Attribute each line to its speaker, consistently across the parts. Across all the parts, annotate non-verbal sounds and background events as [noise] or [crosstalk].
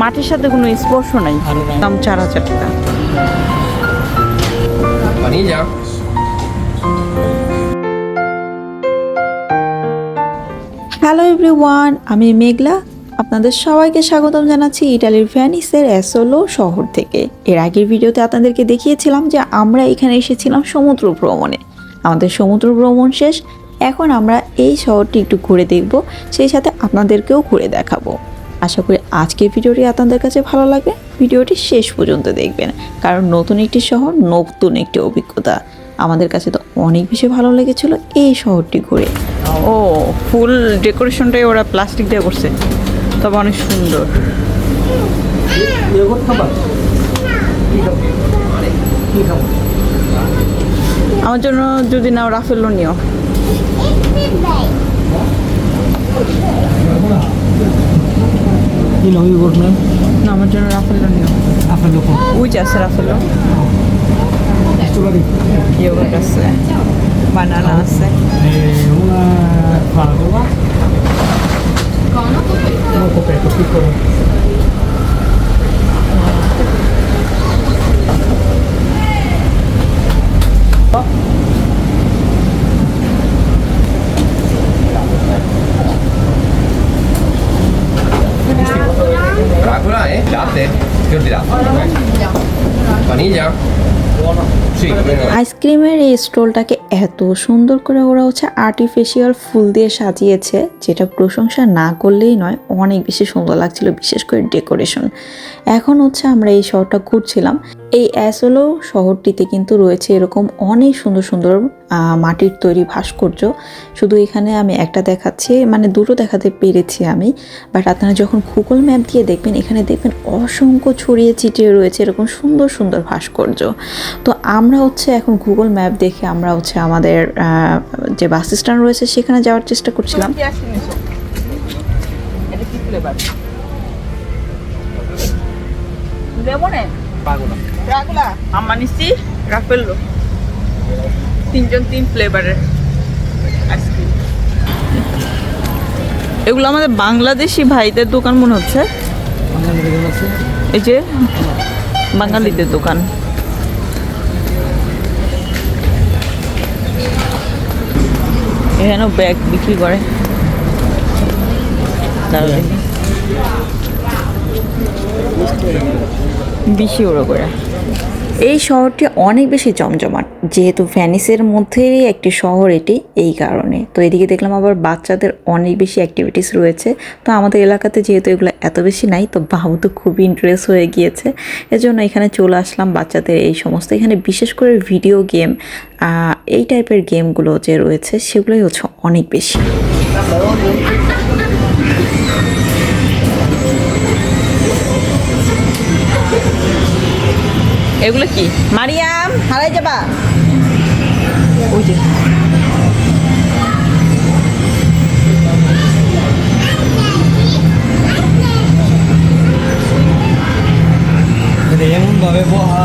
Speaker 1: মাটির সাথে কোনো স্পর্শ নাই। দাম চার হাজার টাকা.
Speaker 2: হ্যালো এভরিওয়ান আমি মেঘলা। আপনাদের সবাইকে স্বাগতম জানাচ্ছি ইটালির ভ্যানিসের অ্যাসোলো শহর থেকে। এর আগের ভিডিওতে আপনাদেরকে দেখিয়েছিলাম যে আমরা এখানে এসেছিলাম সমুদ্র ভ্রমণে। আমাদের সমুদ্র ভ্রমণ শেষ। এখন আমরা এই শহরটি একটু ঘুরে দেখব সেই সাথে আপনাদেরকেও ঘুরে দেখাবো। আশা করি আজকের ভিডিওটি আপনাদের কাছে ভালো লাগবে। ভিডিওটি শেষ পর্যন্ত দেখবেন, কারণ নতুন একটি শহর, নতুন একটি অভিজ্ঞতা। আমাদের কাছে তো অনেক বেশি ভালো লেগেছিল এই শহরটি ঘুরে।
Speaker 1: ও, ফুল ডেকোরেশনটাই ওরা প্লাস্টিক দিয়ে করছে। তবে অনেক সুন্দর। আমার জন্য যদি নাও রাফেলো নিও।
Speaker 3: কি নাও ইয়োগurt না
Speaker 1: না আমার জন্য রাফেলো নিও
Speaker 3: আপনার লোক
Speaker 1: ওই যে আছে রাফেলো
Speaker 3: চলে দিই
Speaker 1: ইয়োগার্ট আছে বানানা আছে
Speaker 3: una fragola uno coperto piccolo.
Speaker 4: Vaniglia. Sì,
Speaker 2: আইসক্রিমের এই স্টলটাকে এত সুন্দর করে ওরা হচ্ছে আর্টিফিশিয়াল ফুল দিয়ে সাজিয়েছে যেটা প্রশংসা না করলেই নয় অনেক বেশি সুন্দর লাগছিল বিশেষ করে ডেকোরেশন এখন হচ্ছে আমরা এই শহরটা ঘুরছিলাম। এই অ্যাসোলো শহরটিতে কিন্তু রয়েছে এরকম অনেক সুন্দর সুন্দর মাটির তৈরি ভাস্কর্য। শুধু এখানে আমি একটা দেখাচ্ছি মানে দুটো দেখাতে পেরেছি আমি। বাট আপনারা যখন গুগল ম্যাপ দিয়ে দেখবেন, এখানে দেখবেন অসংখ্য ছড়িয়ে ছিটিয়ে রয়েছে এরকম সুন্দর সুন্দর ভাস্কর্য। তো আমরা হচ্ছে এখন গুগল ম্যাপ দেখে আমরা হচ্ছে আমাদের যে বাস স্ট্যান্ড রয়েছে, সেখানে যাওয়ার চেষ্টা করছিলাম।
Speaker 1: রাগুলা? নিচ্ছি তিনজন তিন ফ্লেভারের আইসক্রিম এগুলো আমাদের বাংলাদেশি ভাইদের দোকান মনে হচ্ছে। এই যে বাঙালিদের দোকান। এখানেও ব্যাগ বিক্রি করে। বিশ ইউরো করে।
Speaker 2: এই শহরটি অনেক বেশি জমজমাট, যেহেতু ভ্যানিসের মধ্যেই একটি শহর এটি, এই কারণে। তো এদিকে দেখলাম আবার বাচ্চাদের অনেক বেশি অ্যাক্টিভিটিস রয়েছে। তো আমাদের এলাকাতে যেহেতু এগুলো এত বেশি নাই, তো বাবু তো খুবই ইন্টারেস্ট হয়ে গিয়েছে। এজন্য এখানে চলে আসলাম বাচ্চাদের এই সমস্ত। এখানে বিশেষ করে ভিডিও গেম এই টাইপের গেমগুলো যে রয়েছে, সেগুলোই হচ্ছে অনেক বেশি।
Speaker 1: এগুলো কি? মারিয়াম হারাই যাবা। ওই যে।
Speaker 3: এটা এমন ভাবে বহা।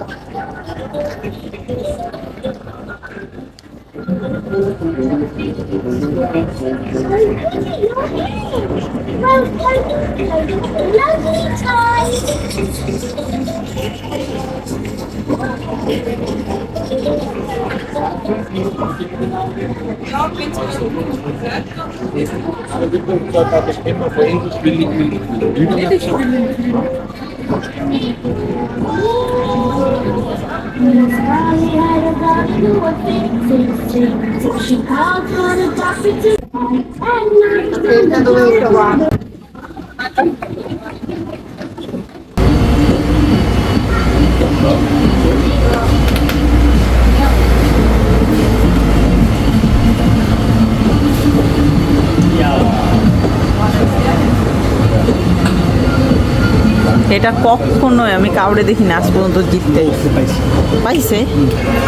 Speaker 5: Ich bin gesagt, ich bin mal vorhin, ich will nicht mit Lügen. Tenta do meu celular.
Speaker 1: এটা কখনোই আমি কাউরে দেখি না, আজ পর্যন্ত জিততে পাইছে।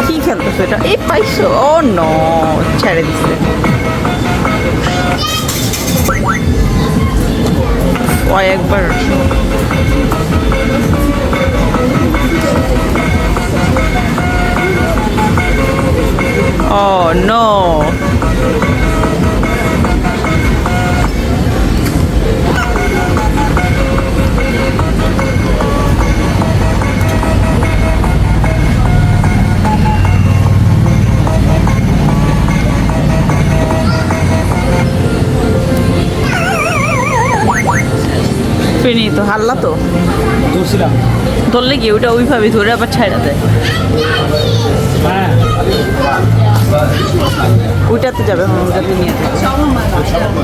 Speaker 1: কি খেলতেছে এটা? এই পাইছো? ও ন ছেড়ে দিছে। কয়েকবার ও নো তো হাল্লা তো? ধরলে কি? ওটা ওইভাবে ধরে আবার ছাইড়া দেয়।
Speaker 3: হ্যাঁ।
Speaker 1: ওইটাতে যাবে হ্যাঁ ওইটাতে নিয়ে যাবে।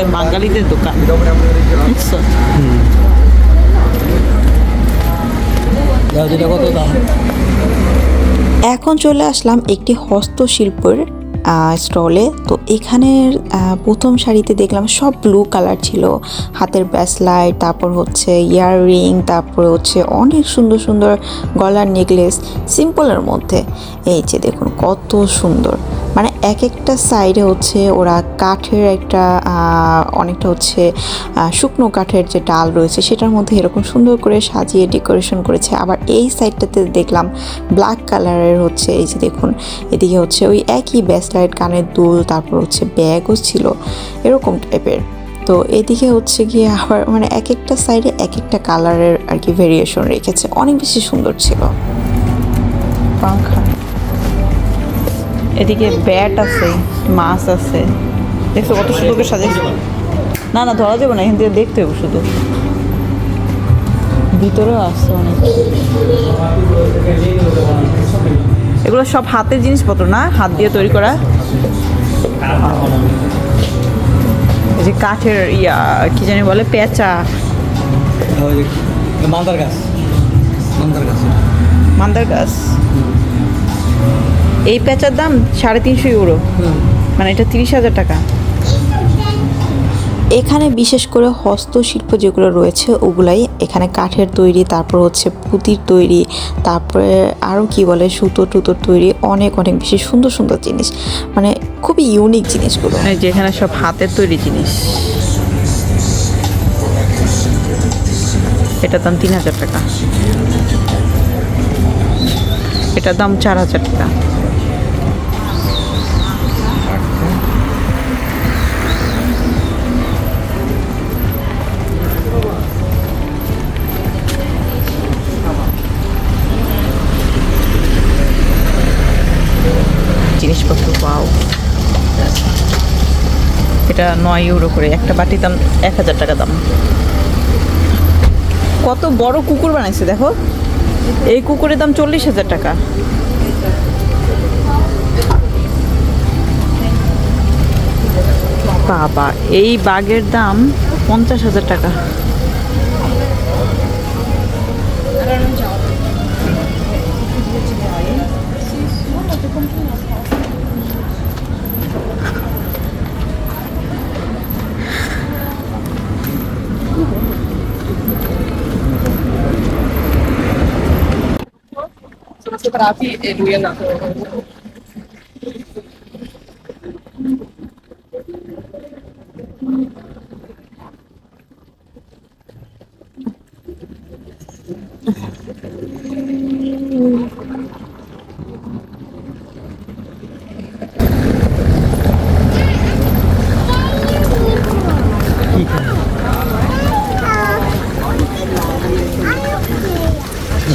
Speaker 1: আমাদের বাঙালিদের দোকান। বুঝছ?
Speaker 2: এখন চলে আসলাম একটি হস্তশিল্পের স্টলে। তো এখানের প্রথম শাড়িতে দেখলাম সব ব্লু কালার ছিল। হাতের ব্যাসলাইট তারপর হচ্ছে ইয়াররিং তারপর হচ্ছে অনেক সুন্দর সুন্দর গলার নেকলেস সিম্পলের মধ্যে। এই যে দেখুন কত সুন্দর। এক একটা সাইডে হচ্ছে ওরা কাঠের একটা অনেকটা হচ্ছে শুকনো কাঠের যে ডাল রয়েছে সেটার মধ্যে এরকম সুন্দর করে সাজিয়ে ডেকোরেশন করেছে। আবার এই সাইডটাতে দেখলাম ব্ল্যাক কালারের হচ্ছে, এই যে দেখুন, এদিকে হচ্ছে ওই একই ব্যাসলাইট কানের দুল, তারপর হচ্ছে ব্যাগও ছিল, এরকম টাইপের। তো এদিকে হচ্ছে গিয়ে আবার মানে এক একটা সাইডে এক একটা কালারের আর কি ভেরিয়েশন রেখেছে, অনেক বেশি সুন্দর ছিল।
Speaker 1: পাংখা। এদিকে ব্যাট আছে মাছ আছে। দেখছ কত সুন্দর করে সাজিয়েছে না না ধরা যাবে না এখান থেকে দেখতে হবে শুধু। ভিতরেও আছে অনেক। এগুলো সব হাতের জিনিসপত্র না? হাত দিয়ে তৈরি করা? এই যে কাঠের ইয়া কি জানি বলে পেঁচা।
Speaker 3: মান্দার গাছ। মান্দার গাছ।
Speaker 1: মান্দার গাছ। এই পেঁচার দাম সাড়ে তিনশো ইউরো। মানে এটা তিরিশ হাজার টাকা।
Speaker 2: এখানে বিশেষ করে হস্তশিল্প যেগুলো রয়েছে ওগুলাই এখানে কাঠের তৈরি তারপর হচ্ছে পুঁতির তৈরি তারপরে আরও কি বলে সুতো টুতোর তৈরি অনেক অনেক বেশি সুন্দর সুন্দর জিনিস। মানে খুবই ইউনিক জিনিসগুলো।
Speaker 1: যেখানে সব হাতের তৈরি জিনিস। এটার দাম তিন হাজার টাকা। এটার দাম চার হাজার টাকা। এটা নয় ইউরো করে, একটা বাটির দাম এক হাজার টাকা দাম। কত বড় কুকুর বানাইছে দেখো। এই কুকুরের দাম চল্লিশ হাজার টাকা। বাবা, এই বাঘের দাম পঞ্চাশ হাজার টাকা।
Speaker 6: Sono separati e lui è andato.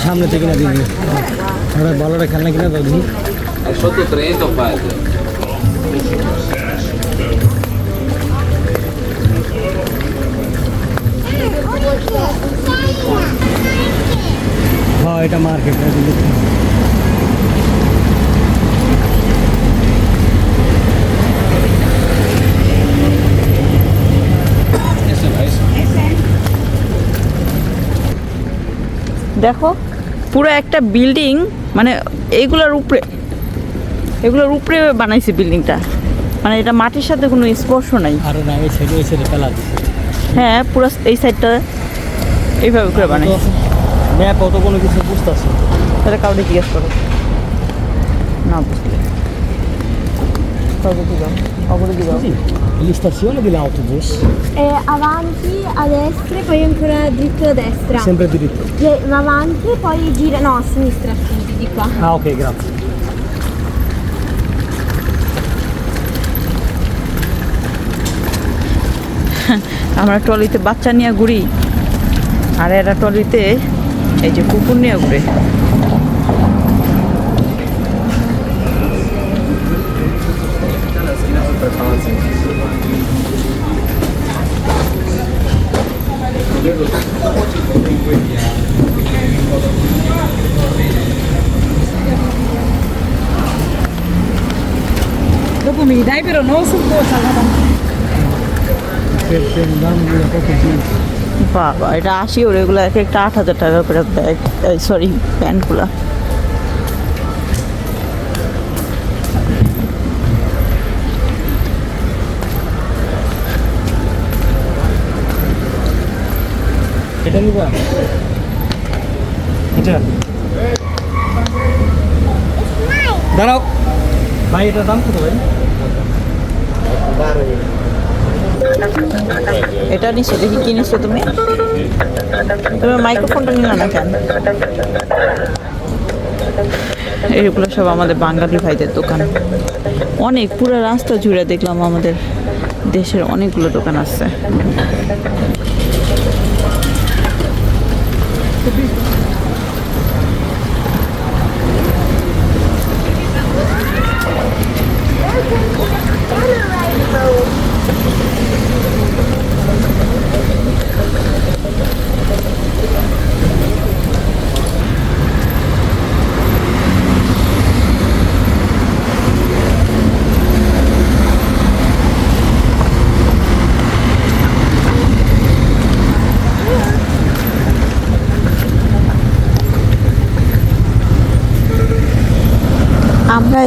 Speaker 3: সামনে থেকে না দিবি বলটা খেলনা কিনা দাও দিবি
Speaker 7: È sotto 30 o fate?
Speaker 3: হ্যাঁ এটা মার্কেট
Speaker 1: দেখো, পুরো একটা বিল্ডিং মানে এইগুলোর উপরে এগুলোর উপরে বানাইছে বিল্ডিংটা মানে এটা মাটির সাথে কোনো স্পর্শ নাই।
Speaker 3: আরে না এই সাইডে ওই সাইডে ফেলা
Speaker 1: হ্যাঁ পুরো এই সাইডটা এইভাবে করে বানাইছে।
Speaker 3: ম্যাপ অত কোনো কিছু বুঝতেছে
Speaker 1: তাহলে কাউকে জিজ্ঞেস করো। না বুঝলে। কাউকে দিও কাউকে দিও
Speaker 3: Gli stazione di l'autobus
Speaker 5: E avanti a destra e poi ancora dritto a destra.
Speaker 3: sempre diritto.
Speaker 5: Va avanti e poi gira, no, a sinistra scusi, di qua.
Speaker 3: Ah ok, grazie.
Speaker 1: আমরা ট্রলিতে বাচ্চা নিয়ে ঘুরি আর এরা ট্রলিতে এই যে কুকুর নিয়ে ঘুরে
Speaker 3: poco di...
Speaker 1: বাবা এটা আশি ওর এগুলো এক একটা আট হাজার টাকা করে ব্যাগ সরি প্যান্টগুলো।
Speaker 3: এটা নিবা? এটা? দাঁড়াও। ভাই এটার দাম কত ভাই?
Speaker 1: এটা নিশ্চয় দেখি কি নিশ্চয় তুমি। তুমি মাইক্রোফোনটা নিলে না কেন? এগুলো সব আমাদের বাঙালি ভাইদের দোকান। অনেক, পুরো রাস্তা জুড়ে দেখলাম আমাদের দেশের অনেকগুলো দোকান আছে।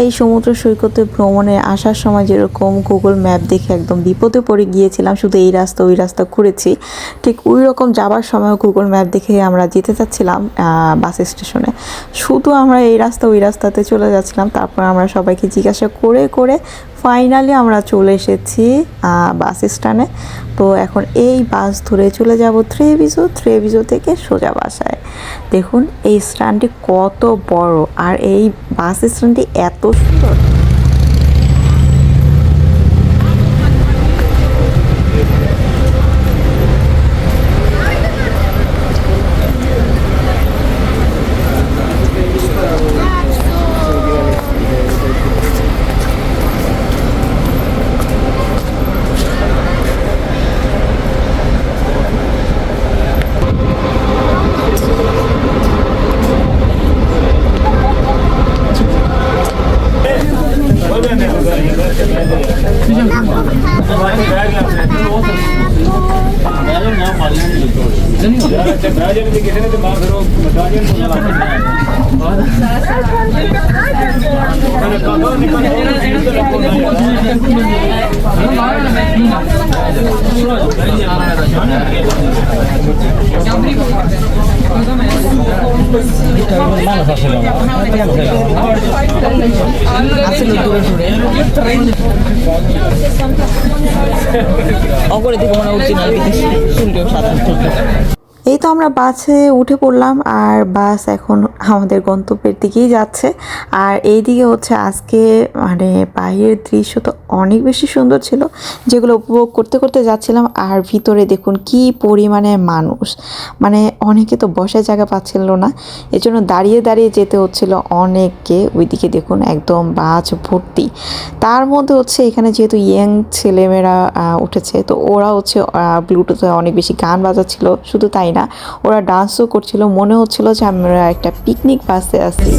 Speaker 2: এই সমুদ্র সৈকতে ভ্রমণে আসার সময় যেরকম গুগল ম্যাপ দেখে একদম বিপদে পড়ে গিয়েছিলাম, শুধু এই রাস্তা, ওই রাস্তা ঘুরেছি। ঠিক ওই রকম যাবার সময় গুগল ম্যাপ দেখে আমরা যেতে চাচ্ছিলাম বাস স্টেশনে। শুধু আমরা এই রাস্তা, ওই রাস্তাতে চলে যাচ্ছিলাম, তারপর আমরা সবাইকে জিজ্ঞাসা করে করে ফাইনালি আমরা চলে এসেছি বাস স্ট্যান্ডে তো এখন এই বাস ধরে চলে যাব থ্রেভিজো থ্রেভিজো থেকে সোজা বাসায়। দেখুন, এই স্ট্যান্ডটি কত বড়। আর এই বাস স্ট্যান্ডটি এত সুন্দর।
Speaker 1: দূরে দূরে অগরে দিব মানে অরিজিনাল বিদেশি শুনলেও সাধারণ
Speaker 2: আমরা বাসে উঠে পড়লাম আর বাস এখন আমাদের গন্তব্যের দিকেই যাচ্ছে। আর এই দিকে হচ্ছে আজকে মানে বাইরের দৃশ্য তো অনেক বেশি সুন্দর ছিল, যেগুলো উপভোগ করতে করতে যাচ্ছিলাম। আর ভিতরে দেখুন কি পরিমাণে মানুষ। মানে অনেকে তো বসার জায়গা পাচ্ছিল না, এজন্য দাঁড়িয়ে দাঁড়িয়ে যেতে হচ্ছিল অনেককে। ওইদিকে দেখুন একদম বাস ভর্তি। তার মধ্যে হচ্ছে এখানে যেহেতু ইয়াং ছেলেমেয়েরা উঠেছে, তো ওরা হচ্ছে ব্লুটুথে অনেক বেশি গান বাজাচ্ছিল, শুধু তাই না ওরা ডান্সও করছিল। মনে হচ্ছিল যে আমরা একটা পিকনিক বাসে আছি।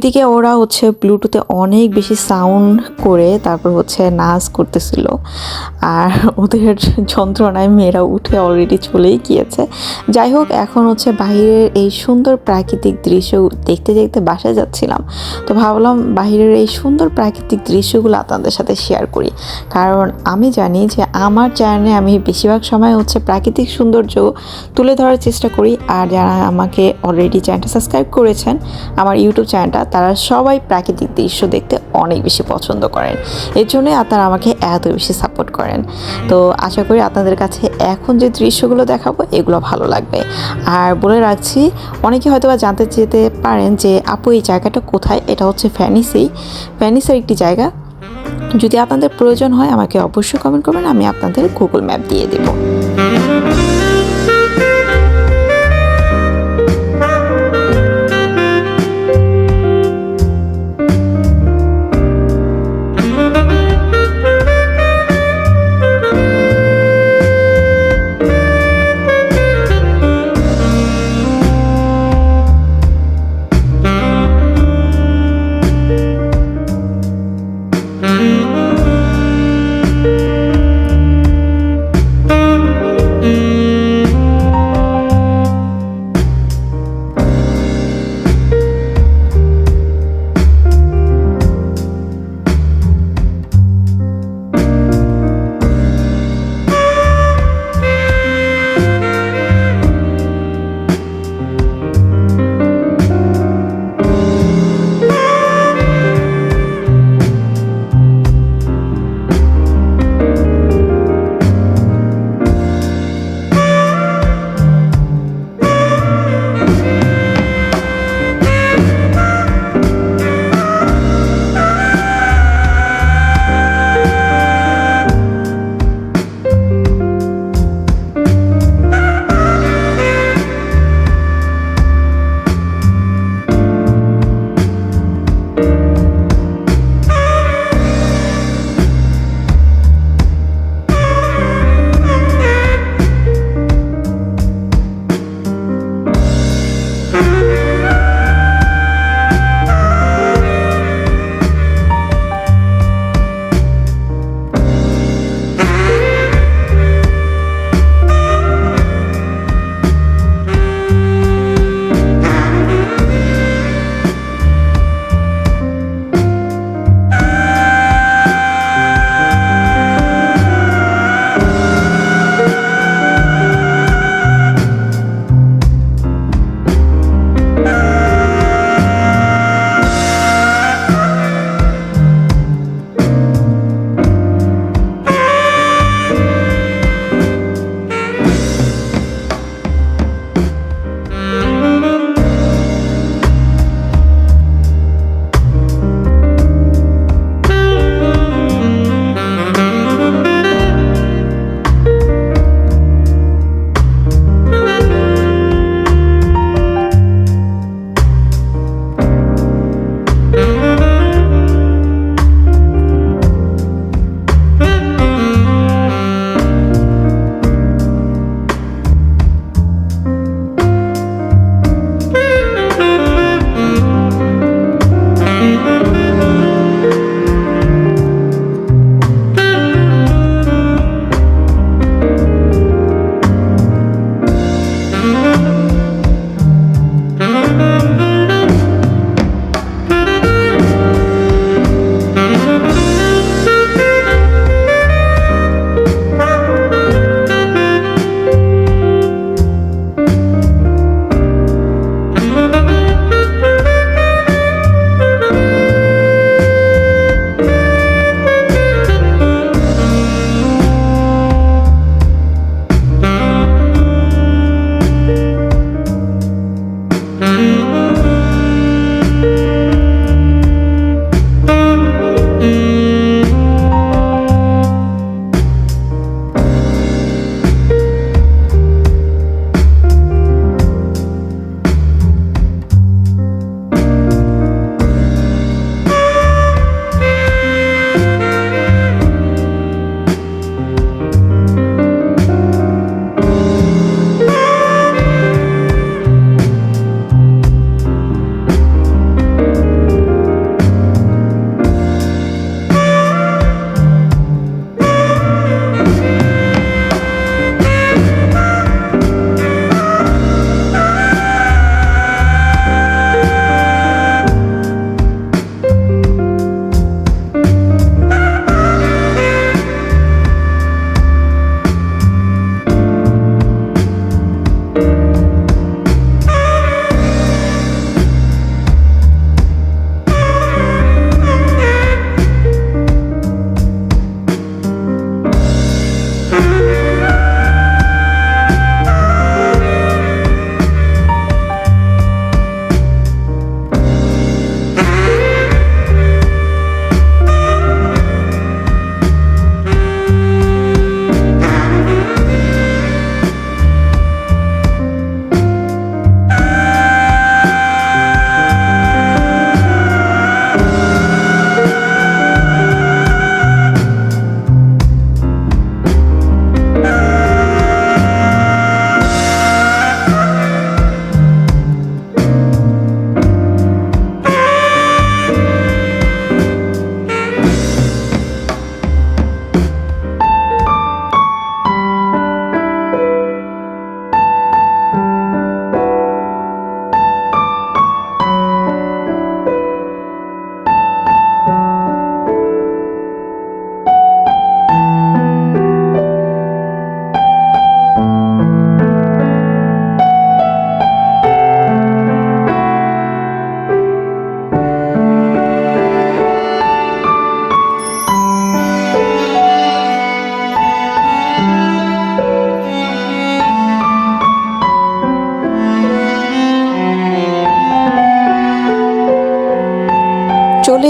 Speaker 2: ওইদিকে ওরা হচ্ছে ব্লুটুথে অনেক বেশি সাউন্ড করে তারপর হচ্ছে নাচ করতেছিল। আর [laughs] ওদের যন্ত্রণায় মেয়েরা উঠে অলরেডি চলেই গিয়েছে। যাই হোক এখন হচ্ছে বাইরের এই সুন্দর প্রাকৃতিক দৃশ্য দেখতে দেখতে বাসায় যাচ্ছিলাম। তো ভাবলাম বাইরের এই সুন্দর প্রাকৃতিক দৃশ্যগুলো আপনাদের সাথে শেয়ার করি। কারণ আমি জানি যে আমার চ্যানেলে আমি বেশিরভাগ সময় হচ্ছে প্রাকৃতিক সৌন্দর্য তুলে ধরার চেষ্টা করি। আর যারা আমাকে অলরেডি চ্যানেলটা সাবস্ক্রাইব করেছেন আমার ইউটিউব চ্যানেলটা তারা সবাই প্রাকৃতিক দৃশ্য দেখতে অনেক বেশি পছন্দ করেন। এর জন্যই আপনারা আমাকে এত বেশি সাপোর্ট করেন। তো আশা করি আপনাদের কাছে এখন যে দৃশ্যগুলো দেখাবো, এগুলো ভালো লাগবে। আর বলে রাখছি, অনেকে হয়তো বা জানতে যেতে পারেন যে, আপু, এই জায়গাটা কোথায়? এটা হচ্ছে ফ্যানিসেই ফ্যানিসের একটি জায়গা। যদি আপনাদের প্রয়োজন হয়, আমাকে অবশ্যই কমেন্ট করবেন, আমি আপনাদের গুগল ম্যাপ দিয়ে দেবো।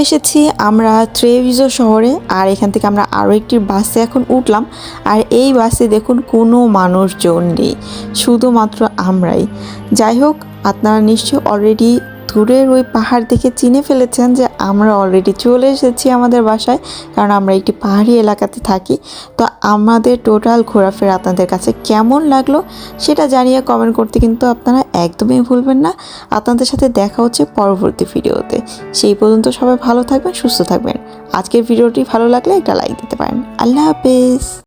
Speaker 2: এসেছি, আমরা ট্রেভিজো শহরে, আর এখান থেকে আমরা আরও একটি বাসে এখন উঠলাম। আর এই বাসে দেখুন কোনো মানুষজন নেই, শুধুমাত্র আমরাই। যাই হোক, আপনারা নিশ্চয়ই অলরেডি দূরের ওই পাহাড় দেখে চিনে ফেলেছেন যে আমরা অলরেডি চলে এসেছি আমাদের বাসায়, কারণ আমরা একটি পাহাড়ি এলাকাতে থাকি। তো আমাদের টোটাল ঘোরাফেরা আপনাদের কাছে কেমন লাগল সেটা জানিয়ে কমেন্ট করতে কিন্তু আপনারা একদমই ভুলবেন না। আপনাদের সাথে দেখা হচ্ছে পরবর্তী ভিডিওতে। সেই পর্যন্ত সবাই ভালো থাকবেন, সুস্থ থাকবেন। আজকের ভিডিওটি ভালো লাগলে একটা লাইক দিতে পারেন। আল্লাহ হাফেজ।